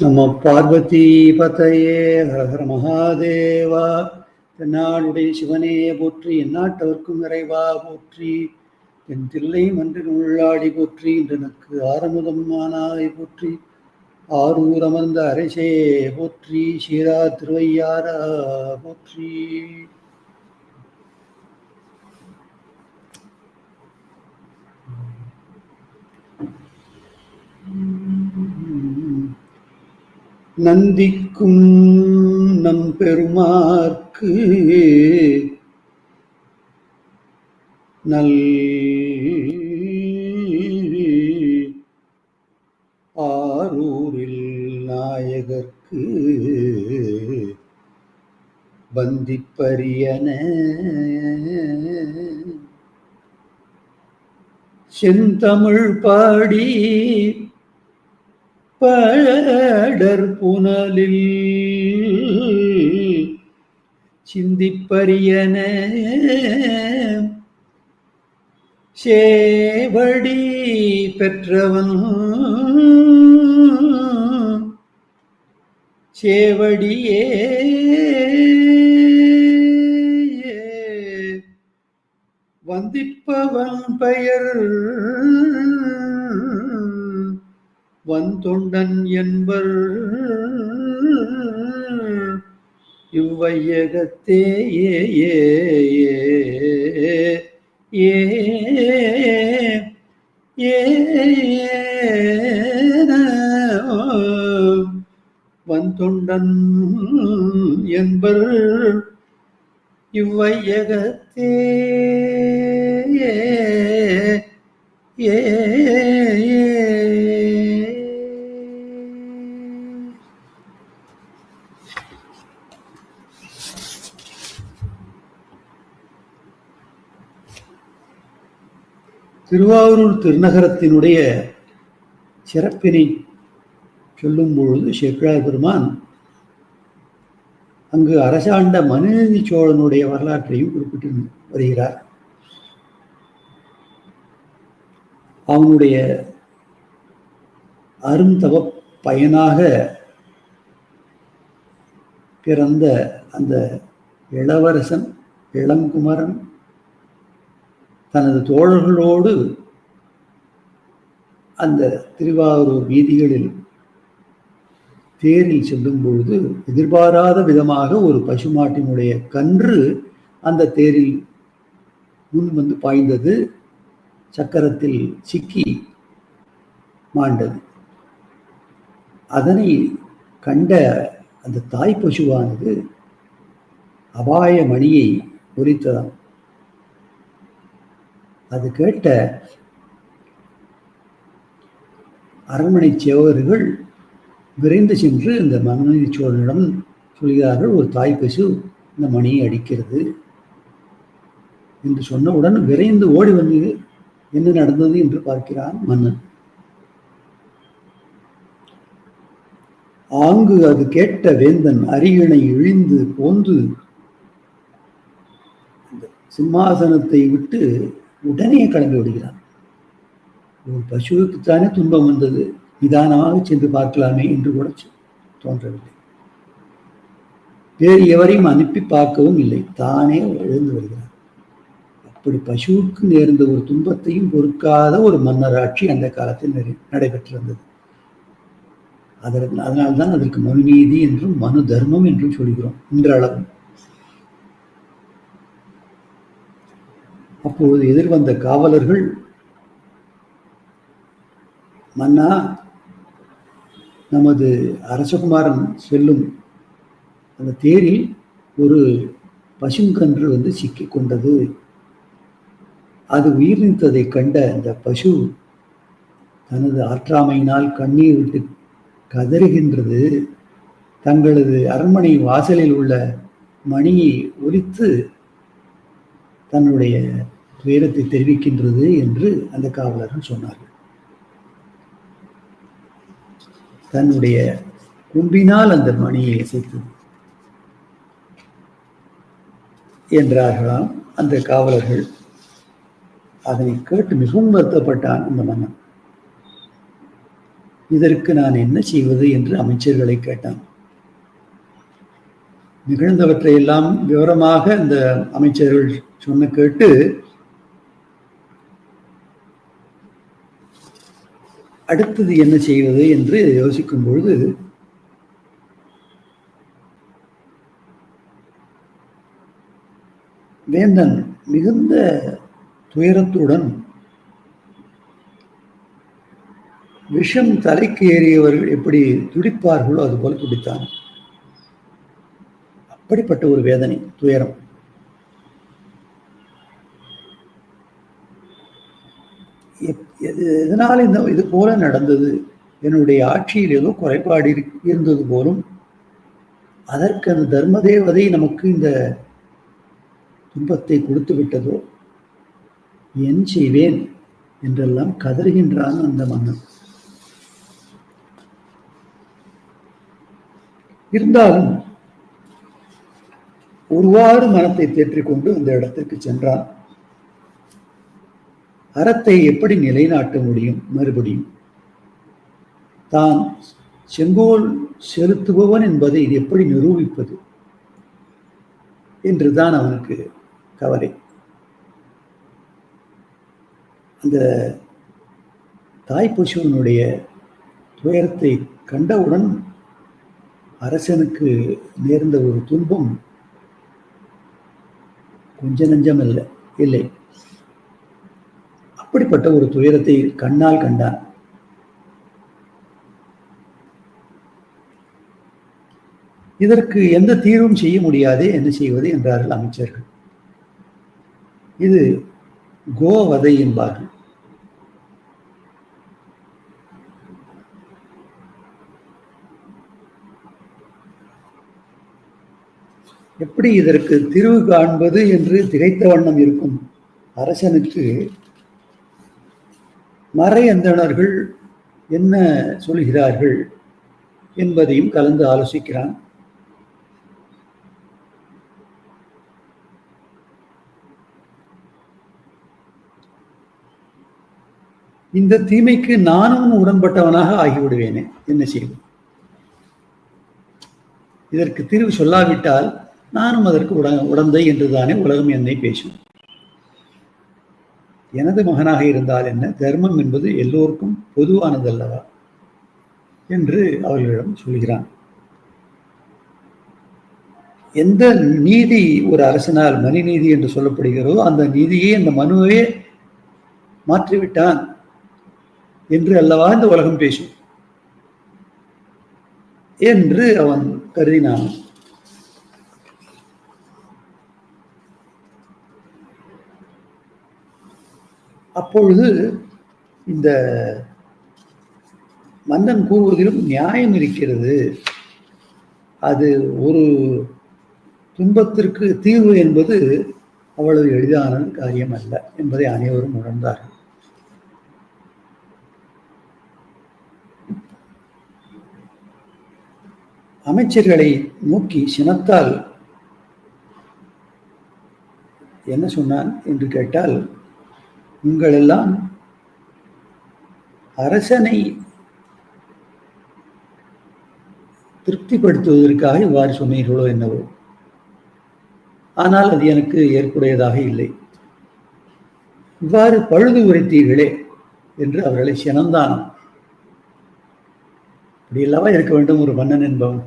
நம பார்வதி பதையே ஹர மகாதேவா. தென்னாளுடைய சிவனே போற்றி எந்நாட்டவர்க்கும் நிறைவா போற்றி. என் தில்லை மன்றில் உள்ளாடி போற்றி இன்று எனக்கு ஆரமுதம் ஆனாய் போற்றி. ஆரூர் அமர்ந்த அரசே போற்றி சீரா திருவையாரா போற்றி. நந்திக்கும் நம் பெருமார்க்கு நல் ஆரூரில் நாயகர்க்கு பந்திப்பரியன செந்தமிழ் பாடி படர் புனலில். சிந்திப்பரியன சேவடி பெற்றவன். சேவடியே. வந்திப்பவன் பெயர் வந்தொண்டன் என்பர் இவ்வையகத்தே ஏ ஏ வந்தொண்டன் என்பர் இவ்வையகத்தே ஏ திருவாரூர் திருநகரத்தினுடைய சிறப்பினை சொல்லும் பொழுது சேக்கிழார் பெருமான் அங்கு அரசாண்ட மனுநீதி சோழனுடைய வரலாற்றையும் குறிப்பிட்டு வருகிறார். அவனுடைய அருந்தவ பயனாக பிறந்த அந்த இளவரசன் இளங்குமரன் தனது தோழர்களோடு அந்த திருவாரூர் வீதிகளில் தேரில் செல்லும் பொழுது எதிர்பாராத விதமாக ஒரு பசுமாட்டினுடைய கன்று அந்த தேரில் முன் வந்து பாய்ந்தது. சக்கரத்தில் சிக்கி மாண்டது. அதனை கண்ட அந்த தாய் பசுவானது அபாய மணியை ஒலித்ததாம் அது கேட்ட அரண்மனை சேவகர்கள் விரைந்து சென்று இந்த மனநீதி சோழனிடம் சொல்கிறார்கள் ஒரு தாய் பசு இந்த மணியை அடிக்கிறது என்று சொன்னவுடன் விரைந்து ஓடி வந்து என்ன நடந்தது? என்று பார்க்கிறான் மன்னன். ஆங்கு அது கேட்ட வேந்தன் அரியணை இழிந்து போந்து சிம்மாசனத்தை விட்டு உடனே கிளம்பி விடுகிறான் ஒரு பசுவுக்குத்தானே துன்பம் வந்தது? நிதானமாக சென்று பார்க்கலாமே என்று கூட தோன்றவில்லை. வேறு எவரையும் அனுப்பி பார்க்கவும் இல்லை. தானே எழுந்து வருகிறார் அப்படி பசுவுக்கு நேர்ந்த ஒரு துன்பத்தையும் பொறுக்காத ஒரு மன்னராட்சி அந்த காலத்தில் நடைபெற்றிருந்தது அதற்கு அதனால்தான் அதற்கு மனுநீதி என்றும் மனு தர்மம் என்றும் சொல்கிறோம். இன்றளவும் அப்போது எதிர்வந்த காவலர்கள் மன்னா நமது அரசகுமாரன் செல்லும். அந்த தேரில் ஒரு பசுங்கன்று வந்து சிக்கி கொண்டது. அது உயிர் நீத்ததை கண்ட அந்த பசு தனது ஆற்றாமையினால் கண்ணீர் விட்டு கதறுகின்றது. தங்களது அரண்மனை வாசலில் உள்ள மணியை ஒலித்து தன்னுடைய துயரத்தை தெரிவிக்கின்றது என்று அந்த காவலர்கள் சொன்னார்கள். தன்னுடைய கும்பினால் அந்த மணியை இசைத்தது என்றார்களாம். அந்த காவலர்கள் அதனை கேட்டு மிகவும் வருத்தப்பட்டான் அந்த மன்னன். இதற்கு நான் என்ன செய்வது என்று அமைச்சர்களை கேட்டான். நிகழ்ந்தவற்றையெல்லாம் விவரமாக அந்த அமைச்சர்கள் சொன்ன கேட்டு அடுத்தது என்ன செய்வது என்று யோசிக்கும் பொழுது வேந்தன் மிகுந்த துயரத்துடன் விஷம் தலைக்கு ஏறியவர்கள் எப்படி துடிப்பார்களோ அதுபோல் துடித்தான். அப்படிப்பட்ட ஒரு வேதனை துயரம். எது எதனால் இந்த இது போல நடந்தது? என்னுடைய ஆட்சியில் ஏதோ குறைபாடு இருந்தது போலும். அதற்கு அந்த தர்ம தேவதை நமக்கு இந்த துன்பத்தை கொடுத்து விட்டதோ? என் செய்வேன் என்றெல்லாம் கதறுகின்றான் அந்த மன்னன். இருந்தாலும் ஒருவாறு மனத்தை தேற்றிக்கொண்டு அந்த இடத்திற்கு சென்றான். அறத்தை எப்படி நிலைநாட்ட முடியும்? மறுபடியும் தான் செங்கோல் செலுத்துபவன் என்பதை இது எப்படி நிரூபிப்பது? என்றுதான் அவனுக்கு கவலை. அந்த தாய் பசுவனுடைய துயரத்தை கண்டவுடன் அரசனுக்கு நேர்ந்த ஒரு துன்பம் கொஞ்ச நஞ்சம் இல்லை இல்லை. அப்படிப்பட்ட ஒரு துயரத்தை கண்ணால் கண்டான். இதற்கு எந்த தீர்வும் செய்ய முடியாதே என்ன செய்வது என்றார்கள் அமைச்சர்கள். இது கோவதை என்பார்கள். எப்படி இதற்கு தீர்வு காண்பது என்று திகைத்த வண்ணம் இருக்கும் அரசனுக்கு மறையந்தணர்கள் என்ன சொல்கிறார்கள் என்பதையும் கலந்து ஆலோசிக்கிறான். இந்த தீமைக்கு நானும் உடன்பட்டவனாக ஆகிவிடுவேனே என்ன செய்வது இதற்கு தீர்வு சொல்லாவிட்டால் நானும் அதற்கு உட உடந்தை என்றுதானே உலகம் என்னை பேசும். எனது மகனாக இருந்தால் என்ன? தர்மம் என்பது எல்லோருக்கும் பொதுவானதல்லவா? என்று அவர்களிடம் சொல்கிறான். எந்த நீதி ஒரு அரசனால் மணி நீதி என்று சொல்லப்படுகிறதோ அந்த நீதியை அந்த மனுவே மாற்றிவிட்டான் என்று அல்லவா இந்த உலகம் பேசும்? என்று அவன் கருதினான். அப்பொழுது இந்த மன்னன் கூறுவதிலும் நியாயம் இருக்கிறது. அது ஒரு துன்பத்திற்கு தீர்வு என்பது அவ்வளவு எளிதான காரியம் அல்ல என்பதை அனைவரும் உணர்ந்தார்கள். அமைச்சர்களை நோக்கி சினத்தால் என்ன சொன்னான் என்று கேட்டால் உங்கள் எல்லாம் அரசனை திருப்திப்படுத்துவதற்காக இவ்வாறு சொன்னீர்களோ என்னவோ. ஆனால் அது எனக்கு ஏற்புடையதாக இல்லை. இவ்வாறு பழுது உரைத்தீர்களே என்று அவர்களை சினந்தான். அப்படியல்லவா இருக்க வேண்டும் ஒரு மன்னன் என்பவன்?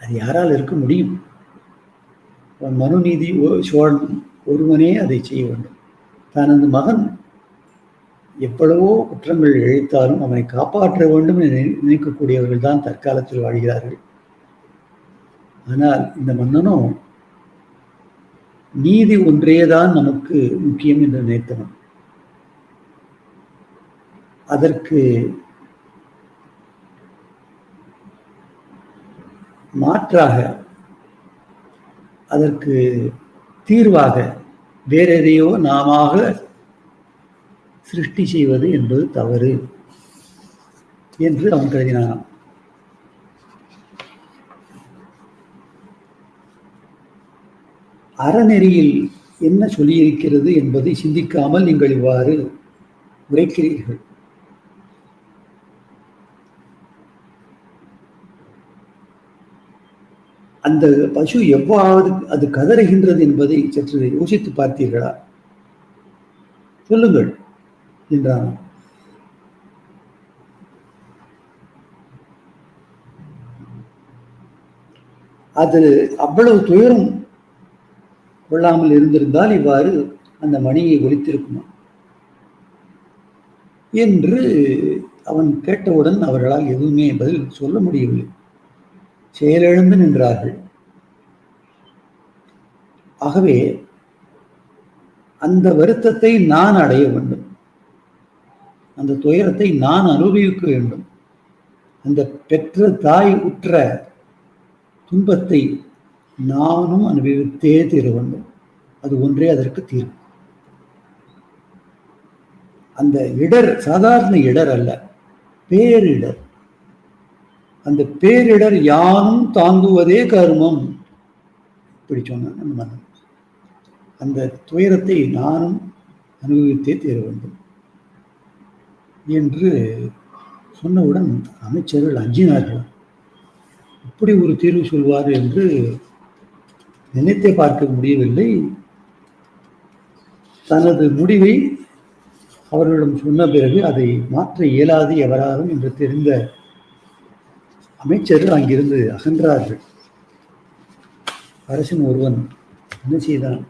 அது யாரால் இருக்க முடியும்? மனுநீதி சோழன் ஒருவனே அதை செய்ய வேண்டும். தனது மகன் எவ்வளவோ குற்றங்கள் இழைத்தாலும் அவனை காப்பாற்ற வேண்டும் என நினைக்கக்கூடியவர்கள் தான் தற்காலத்தில் வாழ்கிறார்கள். ஆனால் இந்த மன்னனோ நீதி ஒன்றேதான் நமக்கு முக்கியம் என்று நினைத்தவன். அதற்கு மாற்றாக அதற்கு தீர்வாக வேற எதையோ நாம சிருஷ்டி செய்வது என்பது தவறு என்று அவன் கருதினான் அறநெறியில் என்ன சொல்லியிருக்கிறது என்பதை சிந்திக்காமல் நீங்கள் இவ்வாறு உரைக்கிறீர்கள். அந்த பசு எவ்வாறு அது கதறுகின்றது என்பதை சற்று யோசித்து பார்த்தீர்களா? சொல்லுங்கள் என்றான். அது அவ்வளவு துயரம் கொள்ளாமல் இருந்திருந்தால் இவ்வாறு அந்த மணியை ஒலித்திருக்குமா? என்று அவன் கேட்டவுடன் அவர்களால் எதுவுமே பதில் சொல்ல முடியவில்லை. செயலிழந்து நின்றார்கள். ஆகவே அந்த வருத்தத்தை நான் அடைய வேண்டும். அந்த துயரத்தை நான் அனுபவிக்க வேண்டும். அந்த பெற்ற தாய் உற்ற துன்பத்தை நானும் அனுபவித்தே தீர வேண்டும். அது ஒன்றே அதற்கு தீர்வு. அந்த இடர் சாதாரண இடர் அல்ல பேரிடர். அந்த பேரிடர் யானும் தாங்குவதே கர்மம். இப்படி சொன்னான் அந்த மன்னன். அந்த துயரத்தை நானும் அனுபவித்தே தீர வேண்டும் என்று சொன்னவுடன் அமைச்சர்கள் அஞ்சினார்கள். இப்படி ஒரு தீர்வு சொல்வார் என்று நினைத்தே பார்க்க முடியவில்லை. தனது முடிவை அவர்களிடம் சொன்ன பிறகு அதை மாற்ற இயலாது எவராலும் என்று தெரிந்த அமைச்சர்கள் அங்கிருந்து அகன்றார்கள். அரசன் ஒருவன் என்ன செய்தான்?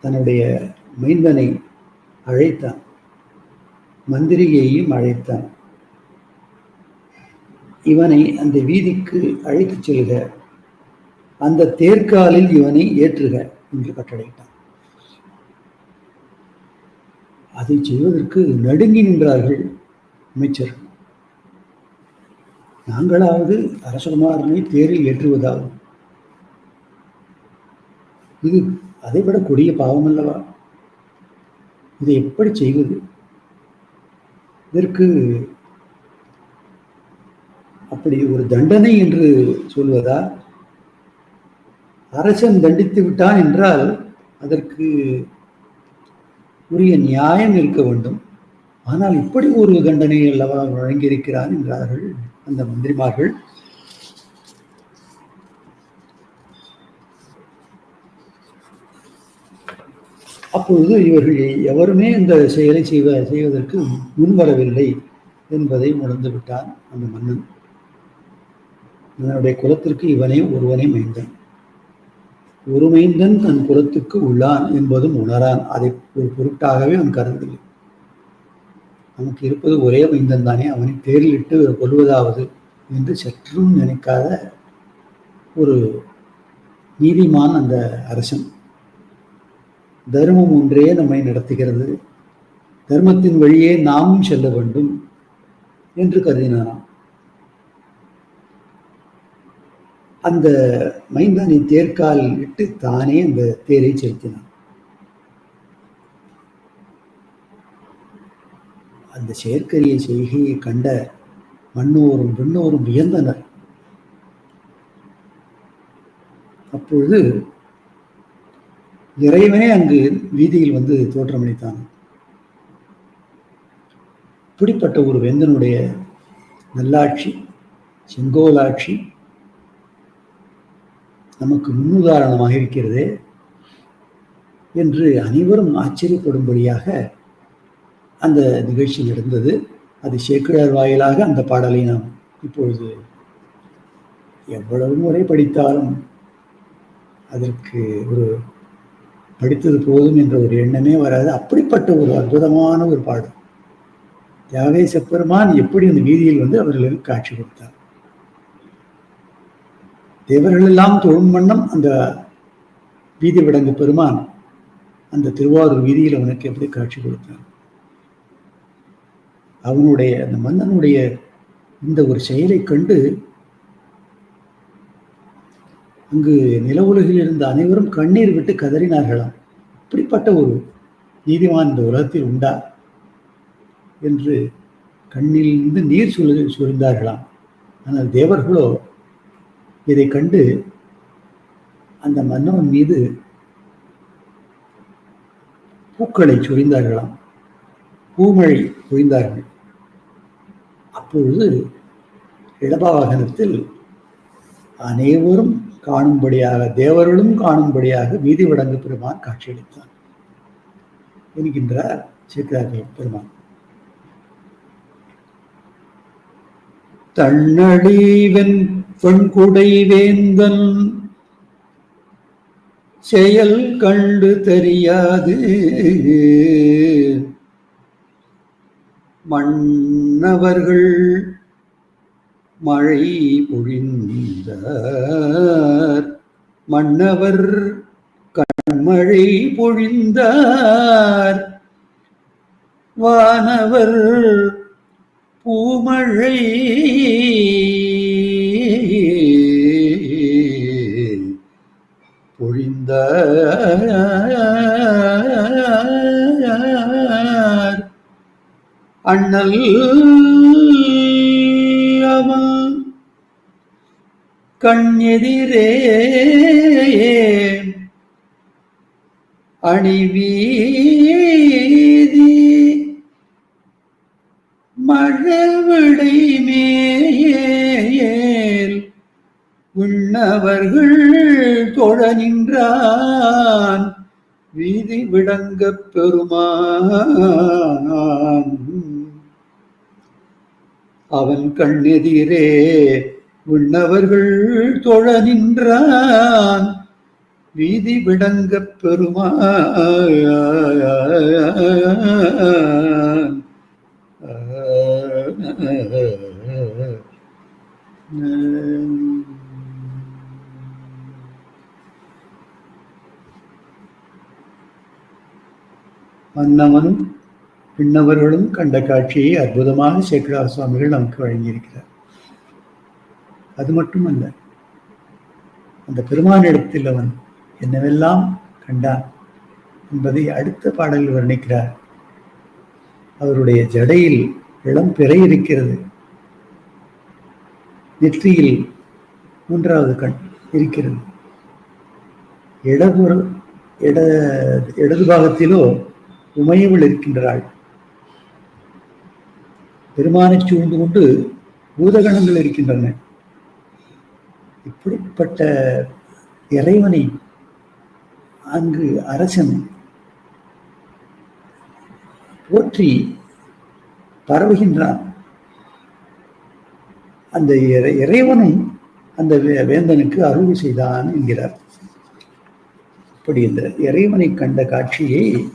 தன்னுடைய மைந்தனை அழைத்தான். மந்திரிகையையும் அழைத்தான். இவனை அந்த வீதிக்கு அழைத்துச் செல்க. அந்த தேர்காலில் இவனை ஏற்றுக என்று கட்டளையிட்டான். அதை செய்வதற்கு நடுங்கி நின்றார்கள் அமைச்சர்கள். நாங்களாவது அரசகுமாரனை தேரில் ஏற்றுவதாகும் இது அதைவிட கொடிய பாவம் அல்லவா இதை எப்படி செய்வது? இதற்கு அப்படி ஒரு தண்டனை என்று சொல்வதா? அரசன் தண்டித்து விட்டான் என்றால் அதற்கு உரிய நியாயம் இருக்க வேண்டும். ஆனால் இப்படி ஒரு தண்டனை அல்லவா வழங்கியிருக்கிறான் என்றார்கள். அந்த மந்திரிமார்கள். அப்பொழுது இவர்கள் எவருமே இந்த செயலை செய்வ செய்வதற்கு முன்வரவில்லை என்பதை உணர்ந்து விட்டான் அந்த மன்னன். இவனுடைய குலத்திற்கு இவனே ஒருவனே மைந்தன். ஒரு மைந்தன் தன் குலத்துக்கு உள்ளான் என்பதும் உணரான். அதை ஒரு பொருட்டாகவே அவன் கருதவில்லை. நமக்கு இருப்பது ஒரே மைந்தன் தானே அவனை தேரிலிட்டு கொள்வதாவது என்று சற்றும் நினைக்காத ஒரு நீதிமான் அந்த அரசன். தர்மம் ஒன்றே நம்மை நடத்துகிறது. தர்மத்தின் வழியே நாமும் செல்ல வேண்டும் என்று கருதினாராம். அந்த மைந்தனை தேர்கால் இட்டு தானே அந்த தேரை செலுத்தினான். அந்த செயற்கரிய செய்கையை கண்ட மண்ணோரும் விண்ணோரும் வியந்தனர். அப்பொழுது இறைவனே அங்கு வீதியில் வந்து தோற்றமளித்தான். இப்படிப்பட்ட ஒரு வேந்தனுடைய நல்லாட்சி செங்கோலாட்சி நமக்கு முன்னுதாரணமாக இருக்கிறது என்று அனைவரும் ஆச்சரியப்படும்படியாக அந்த நிகழ்ச்சி நடந்தது. அது சேக்கிழார் வாயிலாக அந்த பாடலை நாம் இப்பொழுது எவ்வளவு முறை படித்தாலும் அதற்கு ஒரு படித்தது போதும் என்ற ஒரு எண்ணமே வராது. அப்படிப்பட்ட ஒரு அற்புதமான ஒரு பாடல். யாவே செப்பெருமான் எப்படி அந்த வீதியில் வந்து அவர்களுக்கு காட்சி கொடுத்தார். தேவர்கள் எல்லாம் தொழும் வண்ணம் அந்த வீதி விடங்கு பெருமான் அந்த திருவாரூர் வீதியில் அவனுக்கு எப்படி காட்சி கொடுத்தான் அவனுடைய அந்த மன்னனுடைய இந்த ஒரு செயலை கண்டு அங்கு நில உலகில் இருந்த அனைவரும் கண்ணீர் விட்டு கதறினார்களாம். இப்படிப்பட்ட ஒரு நீதிமான் இந்த உலகத்தில் உண்டா? என்று கண்ணிலிருந்து நீர் சுழி சுழிந்தார்களாம். ஆனால் தேவர்களோ இதை கண்டு அந்த மன்னவன் மீது பூக்களை சொரிந்தார்களாம் பூமழை பொழிந்தார்கள். அப்பொழுது இடபாவாகனத்தில் அனைவரும் காணும்படியாக தேவர்களும் காணும்படியாக வீதி வடங்கு பெருமான் காட்சியளித்தான். என்கின்றார் சீக்கிராக பெருமான். தன்னழிவன் வெண்குடை வேந்தன் செயல் கண்டு தெரியாது. மன்னவர்கள் மழை பொழிந்த மன்னவர் கண்மழை பொழிந்தார் வானவர் பூமழை பொழிந்தார் அண்ணல் அவன் கண்ணெதிரே அணிவீதி. மழவிடை மேல் உண்ணவர்கள் தொழ நின்றான். வீதி விடங்கப் பெருமான் அவன் கண்ணெதிரே விண்ணவர்கள் தொழ நின்றான். வீதி விடங்க பெருமான். மன்னவனும் பின்னவர்களும் கண்ட காட்சியை அற்புதமாக சேக்கடார் சுவாமிகள் நமக்கு வழங்கியிருக்கிறார். அது மட்டுமல்ல அந்த பெருமானிடத்தில் அவன் என்னவெல்லாம் கண்டான் என்பதை அடுத்த பாடலில் வர்ணிக்கிறார். அவருடைய ஜடையில் இளம் பிறை இருக்கிறது. நெற்றியில் மூன்றாவது கண் இருக்கிறது. இடபுற இட இடது பாகத்திலோ உமையவள் இருக்கின்றாள். பெருமானை சூழ்ந்து கொண்டு பூதகணங்கள் இருக்கின்றன. இப்படிப்பட்ட இறைவனை அங்கு அரசன் போற்றி பரவுகின்றான். அந்த இறை- அந்த வே- வேந்தனுக்கு அருள் செய்தான் என்கிறார். இப்படி இந்த இறைவனை கண்ட காட்சியை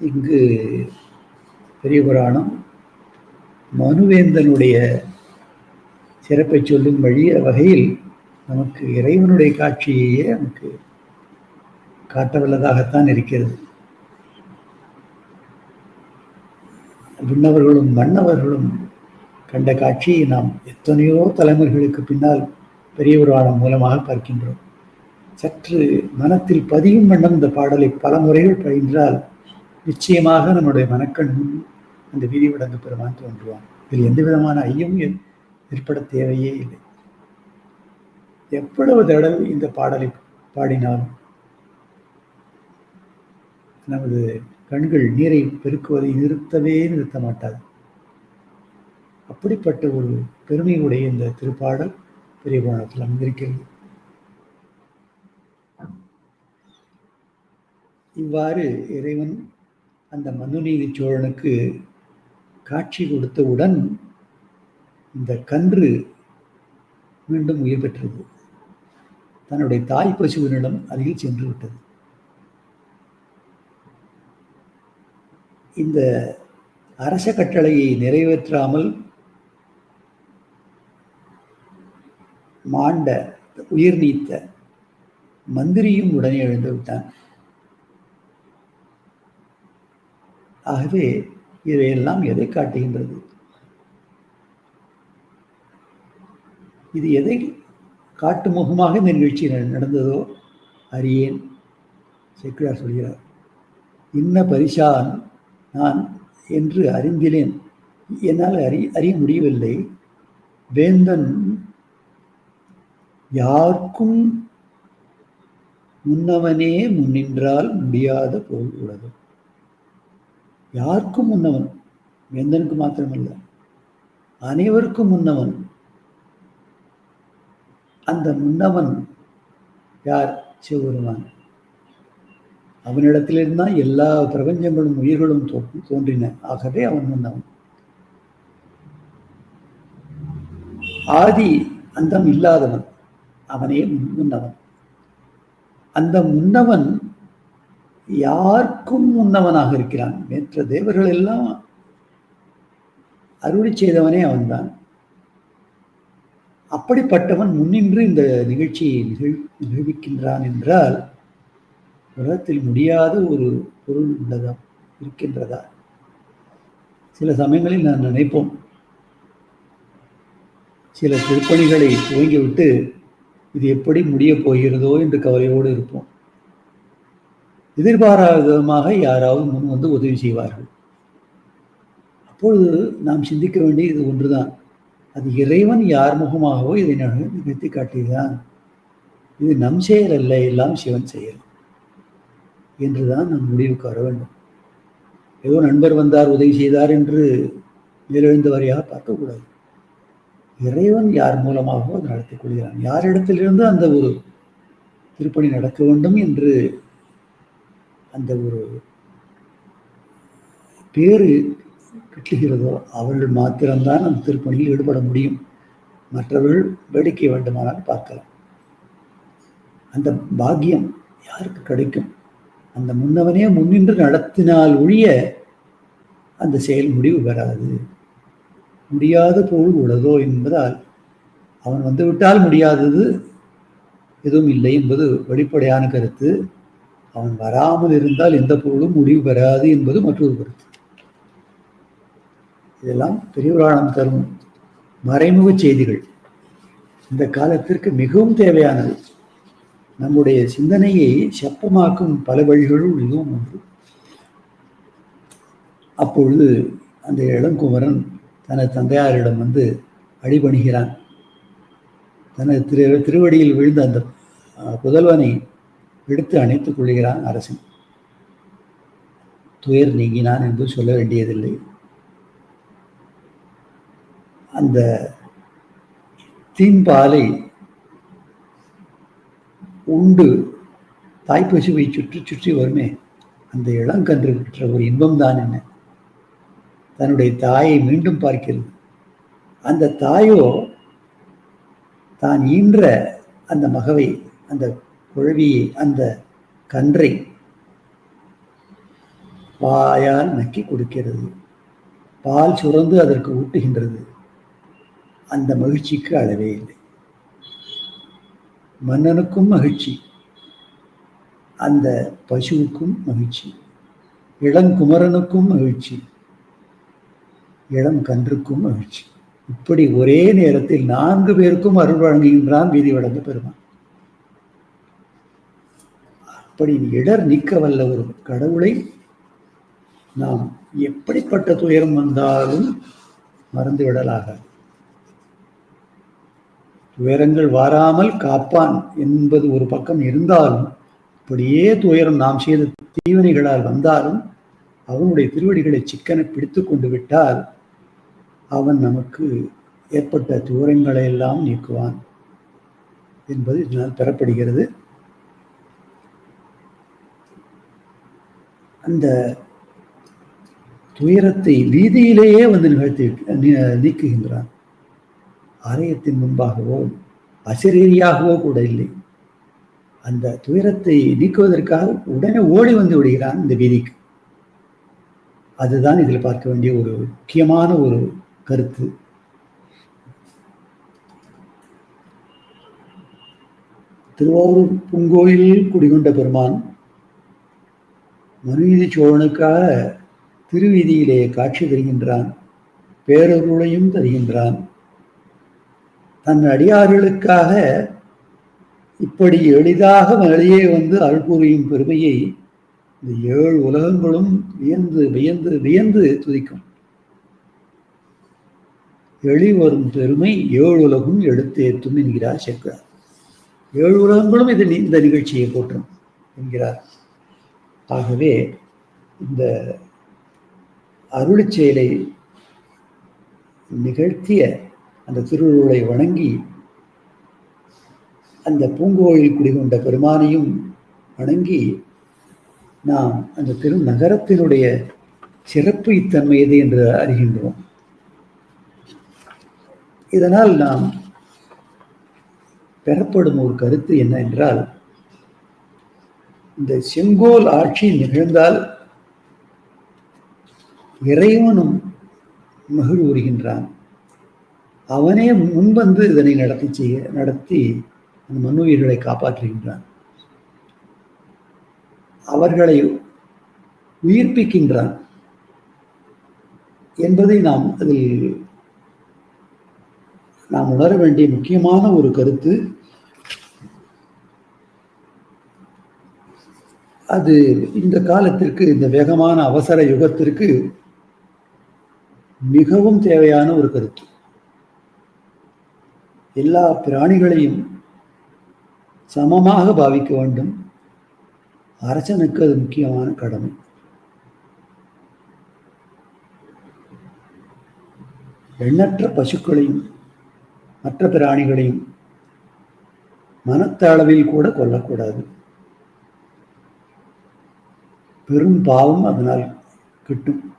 இங்கு பெரிய புராணம் மனுவேந்தனுடைய சிறப்பை சொல்லும் வழிய வகையில் நமக்கு இறைவனுடைய காட்சியையே நமக்கு காட்டவல்லதாகத்தான் இருக்கிறது. விண்ணவர்களும் மன்னவர்களும் கண்ட காட்சியை நாம் எத்தனையோ தலைமுறைகளுக்கு பின்னால் பெரிய புராணம் மூலமாக பார்க்கின்றோம். சற்று மனத்தில் பதியும் வண்ணம் இந்த பாடலை பல முறைகள் பயின்றால் நிச்சயமாக நம்முடைய மனக்கண் அந்த வீதி விடங்கு பெருமான் தோன்றுவான். இதில் எந்த விதமான ஐயமும் ஏற்பட தேவையே இல்லை. எவ்வளவு தடவை இந்த பாடலை பாடினாலும் நமது கண்கள் நீரை பெருக்குவதை நிறுத்தவே நிறுத்த மாட்டாது. அப்படிப்பட்ட ஒரு பெருமையுடைய இந்த திருப்பாடல் பெரிய புராணத்தில் அமைந்திருக்கிறது. இவ்வாறு இறைவன் அந்த மனுநீதி சோழனுக்கு காட்சி கொடுத்தவுடன் இந்த கன்று மீண்டும் உயிர் பெற்றது. தன்னுடைய தாய் பசுவினிடம் அருகில் சென்று விட்டது. இந்த அரச கட்டளையை நிறைவேற்றாமல் மாண்ட உயிர் நீத்த மந்திரியும் உடனே எழுந்து விட்டான். ஆகவே இதையெல்லாம் எதை காட்டுகின்றது? இது எதை காட்டு முகமாக இந்த நிகழ்ச்சி நடந்ததோ அறியேன். செக்கிழார் சொல்கிறார் இன்ன பரிசான் நான் என்று அறிந்திலேன். என்னால் அறி அறிய முடியவில்லை. வேந்தன் யாருக்கும் முன்னவனே முன்னின்றால் முடியாத போல் உள்ளது. யாருக்கும் முன்னவன் வேந்தனுக்கு மாத்திரமல்ல அனைவருக்கும் முன்னவன். அந்த முன்னவன் யார்? சிவபெருமான். அவனிடத்தில் தான் எல்லா பிரபஞ்சங்களும் உயிர்களும் தோ- தோன்றின. ஆகவே அவன் முன்னவன். ஆதி அந்தம் இல்லாதவன். அவனே முன்னவன். அந்த முன்னவன் யாருக்கும் முன்னவனாக இருக்கிறான். மற்ற தேவர்கள் எல்லாம் அறுவடை செய்தவனே அவன்தான். அப்படிப்பட்டவன் முன்னின்று இந்த நிகழ்ச்சியை நிகழ் நிகழ்விக்கின்றான் என்றால் உலகத்தில் முடியாத ஒரு பொருள் உள்ளதா இருக்கின்றதா? சில சமயங்களில் நான் நினைப்போம். சில திருப்பணிகளை துவங்கிவிட்டு இது எப்படி முடியப் போகிறதோ என்று கவலையோடு இருப்போம். எதிர்பாராத விதமாக யாராவது முன் வந்து உதவி செய்வார்கள். அப்பொழுது நாம் சிந்திக்க வேண்டியது ஒன்றுதான். அது இறைவன் யார் முகமாகவோ இதை நிகழ்த்தி காட்டியதுதான். இது நம் செயல் அல்ல எல்லாம் சிவன் செயல் என்றுதான் நம் முடிவுக்கு வர வேண்டும். ஏதோ நண்பர் வந்தார் உதவி செய்தார் என்று மேலெழுந்தவரையாக பார்க்கக்கூடாது. இறைவன் யார் மூலமாகவோ நடத்தி நடத்திக் கொள்கிறான். யாரிடத்திலிருந்து அந்த ஒரு திருப்பணி நடக்க வேண்டும் என்று அந்த ஒரு பேரு கிட்டுகிறதோ அவர்கள் மாத்திரம்தான் அந்த திருப்பணியில் ஈடுபட முடியும். மற்றவர்கள் வேடிக்கை வேண்டுமானால் பார்க்கலாம். அந்த பாக்கியம் யாருக்கு கிடைக்கும்? அந்த முன்னவனே முன்னின்று நடத்தினால் ஒழிய அந்த செயல் முடிவு பெறாது முடியாத பொருள் உள்ளதோ என்பதால் அவன் வந்துவிட்டால் முடியாதது எதுவும் இல்லை என்பது வெளிப்படையான கருத்து. அவன் வராமல் இருந்தால் எந்த பொருளும் முடிவு பெறாது என்பது மற்றொரு கருத்து. இதெல்லாம் பெரியவராணம் தரும் மறைமுக செய்திகள். இந்த காலத்திற்கு மிகவும் தேவையானது. நம்முடைய சிந்தனையை செப்பமாக்கும் பல வழிகளுள் இதுவும் ஒன்று அப்பொழுது அந்த இளங்குமரன் தனது தந்தையாரிடம் வந்து அடிபணிகிறான். தனது திரு திருவடியில் விழுந்த அந்த புதல்வனை எடுத்து அணைத்துக் கொள்கிறான் அரசன். துயர் நீங்கினான் என்று சொல்ல வேண்டியதில்லை. அந்த தீம்பாலை உண்டு. தாய்ப்பசுவை சுற்றி சுற்றி வருமே. அந்த இளங்கன்று பெற்ற ஒரு இன்பம்தான் என்ன? தன்னுடைய தாயை மீண்டும் பார்க்கிறது. அந்த தாயோ தான் ஈன்ற அந்த மகவை அந்த குழவியை அந்த கன்றை வாயால் நக்கி கொடுக்கிறது. பால் சுரந்து அதற்கு ஊட்டுகின்றது. அந்த மகிழ்ச்சிக்கு அளவே இல்லை. மன்னனுக்கும் மகிழ்ச்சி. அந்த பசுவுக்கும் மகிழ்ச்சி. இளங்குமரனுக்கும் மகிழ்ச்சி. இளம் கன்றுக்கும் மகிழ்ச்சி. இப்படி ஒரே நேரத்தில் நான்கு பேருக்கும் அருள் வழங்குகின்றான் வீதி வழங்க பெருமான். அப்படி இடர் நீக்க வல்ல ஒரு கடவுளை நாம் எப்படிப்பட்ட துயரம் வந்தாலும் மறந்து விடலாக துயரங்கள் வாராமல் காப்பான் என்பது ஒரு பக்கம் இருந்தாலும் அப்படியே துயரம் நாம் செய்த தீவனைகளால் வந்தாலும் அவனுடைய திருவடிகளை சிக்கன பிடித்து கொண்டு விட்டால் அவன் நமக்கு ஏற்பட்ட துயரங்களை எல்லாம் நீக்குவான் என்பது இதனால் பெறப்படுகிறது. அந்த துயரத்தை வீதியிலேயே வந்து நிகழ்த்தி நீ- நீக்குகின்றான். ஆலயத்தின் முன்பாகவோ அசிரீரியாகவோ கூட இல்லை. அந்த துயரத்தை நீக்குவதற்காக உடனே ஓடி வந்து விடுகிறான் இந்த வீதிக்கு. அதுதான் இதில் பார்க்க வேண்டிய ஒரு முக்கியமான ஒரு கருத்து. திருவாரூர் பூங்கோயில் குடிகொண்ட பெருமான் மனுநீதி சோழனுக்காக திருவீதியிலே காட்சி தருகின்றான் பேரருளையும் தருகின்றான். தன் அடியார்களுக்காக இப்படி எளிதாக வெளியே வந்து அருள் புரியும் பெருமையை இந்த ஏழு உலகங்களும் வியந்து வியந்து வியந்து துதிக்கும். எளி வரும் பெருமை ஏழு உலகும் எடுத்தேற்றும் என்கிறார் சேர்க்கிறார் ஏழு உலகங்களும் இது இந்த நிகழ்ச்சியை போற்றும் என்கிறார். ஆகவே இந்த அருளி செயலை நிகழ்த்திய அந்த திருவுருளை வணங்கி அந்த பூங்கோயில் குடிகொண்ட பெருமானையும் வணங்கி நாம் அந்த திரு நகரத்தினுடைய சிறப்பு இத்தன்மை எது என்று அறிகின்றோம். இதனால் நாம் பெறப்படும் ஒரு கருத்து என்ன என்றால் இந்த செங்கோல் ஆட்சி நிகழ்ந்தால் இறைவனும் மகிழ்வுறுகின்றான் அவனே முன்வந்து இதனை நடத்தி செய்ய நடத்தி அந்த மண்ணுயிர்களை காப்பாற்றுகின்றான். அவர்களை உயிர்ப்பிக்கின்றான் என்பதை நாம் அதில் நாம் உணர வேண்டிய முக்கியமான ஒரு கருத்து அது இந்த காலத்திற்கு இந்த வேகமான அவசர யுகத்திற்கு மிகவும் தேவையான ஒரு கருத்து. எல்லா பிராணிகளையும் சமமாக பாவிக்க வேண்டும். அரசனுக்கு அது முக்கியமான கடமை. எண்ணற்ற பசுக்களையும் மற்ற பிராணிகளையும் மனத்த அளவில் கூட கொல்லக்கூடாது. பெரும் பாவம் அதனால் கிட்டும்.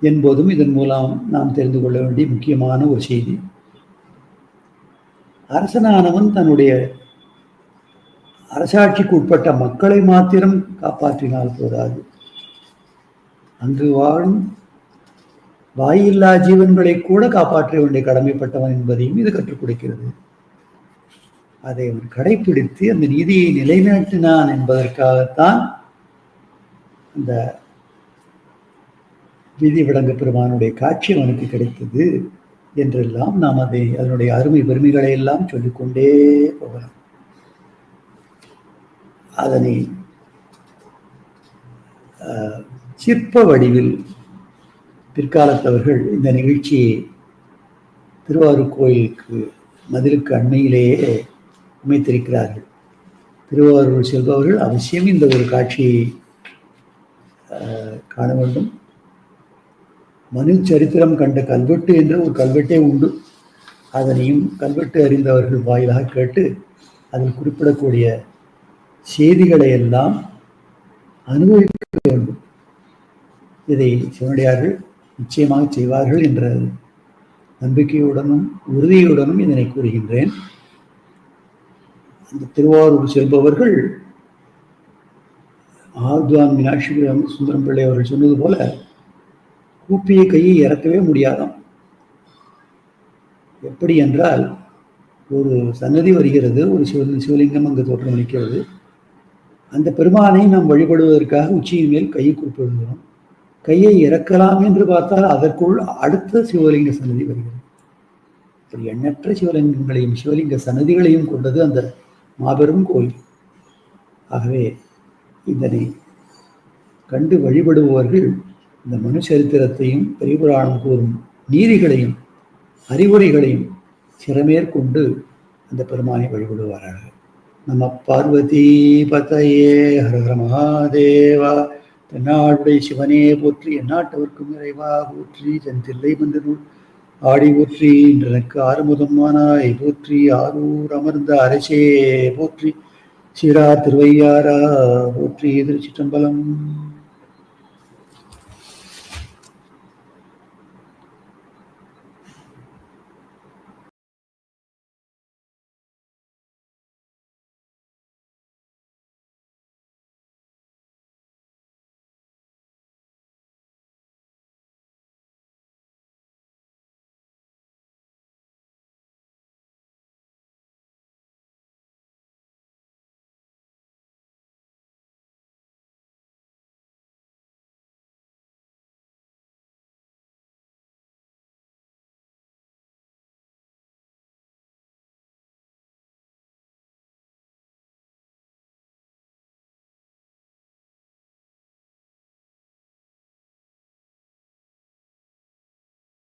என்பதும் இதன் மூலம் நாம் தெரிந்து கொள்ள வேண்டிய முக்கியமான ஒரு செய்தி. அரசனானவன் தன்னுடைய அரசாட்சிக்கு உட்பட்ட மக்களை மாத்திரம் காப்பாற்றினால் போதாது. அங்கு வாழும் வாயில்லா ஜீவன்களை கூட காப்பாற்ற வேண்டிய கடமைப்பட்டவன் என்பதையும் இது கற்றுக் கொடுக்கிறது. அதை அவன் கடைபிடித்து அந்த நீதியை நிலைநாட்டினான் என்பதற்காகத்தான் அந்த விதி விடங்க பெருமானுடைய காட்சி அவனுக்கு கிடைத்தது என்றெல்லாம் நாம் அதை அதனுடைய அருமை பெருமைகளை எல்லாம் சொல்லிக்கொண்டே போகலாம். அதனை சிற்ப வடிவில் பிற்காலத்தவர்கள் இந்த நிகழ்ச்சியை திருவாரூர் கோயிலுக்கு மதிலுக்கு அண்மையிலேயே அமைத்திருக்கிறார்கள். திருவாரூர் செல்பவர்கள் அவசியம் இந்த ஒரு காட்சியை காண வேண்டும் மனு சரித்திரம் கண்ட கல்வெட்டு என்ற ஒரு கல்வெட்டே உண்டு. அதனையும் கல்வெட்டு அறிந்தவர்கள் வாயிலாக கேட்டு அதில் குறிப்பிடக்கூடிய செய்திகளை எல்லாம் அனுபவிக்க வேண்டும். இதை சிவனடியார்கள் நிச்சயமாக செய்வார்கள் என்ற நம்பிக்கையுடனும் உறுதியுடனும் இதனை கூறுகின்றேன். அந்த திருவாரூர் செல்பவர்கள் ஆத்வான் மீனாட்சி சுந்தரம் பிள்ளை அவர்கள் சொன்னது போல கூப்பிய கையை இறக்கவே முடியாதாம். எப்படி என்றால் ஒரு சன்னதி வருகிறது ஒரு சிவ சிவலிங்கம் அங்கு தோற்றமளிக்கிறது அந்த பெருமானை நாம் வழிபடுவதற்காக உச்சியின் மேல் கையை குறிப்பிடுகிறோம். கையை இறக்கலாம் என்று பார்த்தால் அதற்குள் அடுத்த சிவலிங்க சன்னதி வருகிறது. இப்படி எண்ணற்ற சிவலிங்கங்களையும் சிவலிங்க சன்னதிகளையும் கொண்டது அந்த மாபெரும் கோயில். ஆகவே இதனை கண்டு வழிபடுபவர்கள் இந்த மனு சரித்திரத்தையும் பெரியபுராணம் கூறும் நீதிகளையும் அறிவுரைகளையும் சிறமேற்கொண்டு அந்த பெருமானை வழிபடுவார்கள் நம்ம பார்வதி பதையே ஹரஹர மகாதேவா. தென்னாடுடைய சிவனே போற்றி எந்நாட்டவர்க்கும் இறைவா போற்றி செந்தில்லை நூல் ஆடி போற்றி இன்றனுக்கு ஆறுமுதமானாய் போற்றி ஆரூர் அமர்ந்த அரசே போற்றி. சீரா திருவையாரா போற்றி திருச்சிற்றம்பலம்